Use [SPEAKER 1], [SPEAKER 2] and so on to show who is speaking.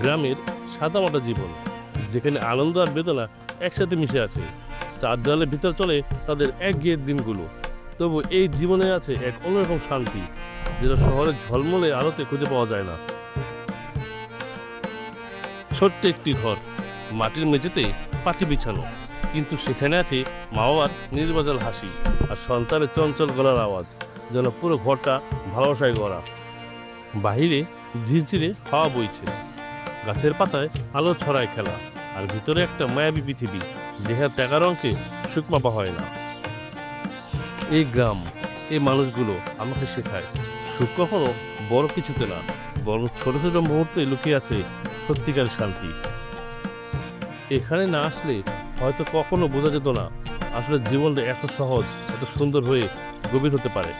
[SPEAKER 1] গ্রামের সাদামাটা জীবন, যেখানে আনন্দ আর বেদনা একসাথে মিশে আছে। চার দেওয়ালের ভিতর চলে তাদের একঘেয়ের দিনগুলো। তবু এই জীবনে আছে এক অন্যরকম শান্তি, যেটা শহরের ঝলমলে আলোতে খুঁজে পাওয়া যায় না। ছোট্ট একটি ঘর, মাটির মেঝেতে পাটি বিছানো, কিন্তু সেখানে আছে মা বাবার নির্বাচল হাসি আর সন্তানের চঞ্চল গলার আওয়াজ, যেন পুরো ঘরটা ভালোবাসায় গড়া। বাহিরে ঝিরঝিরে হাওয়া বইছে। গাছের পাতায় আলো ছড়ায় খেলা, আর ভিতরে একটা মায়াবী পৃথিবী, দেহের ত্যাগার অঙ্কে সুখ মাপা হয় না। এই গ্রাম, এই মানুষগুলো আমাকে শেখায়, সুখ কখনো বড় কিছুতে না, বরং ছোট ছোট মুহূর্তে লুকিয়ে আছে সত্যিকার শান্তি। এখানে না আসলে হয়তো কখনো বোঝা যেত না, আসলে জীবনটা এত সহজ, এত সুন্দর হয়ে গভীর হতে পারে।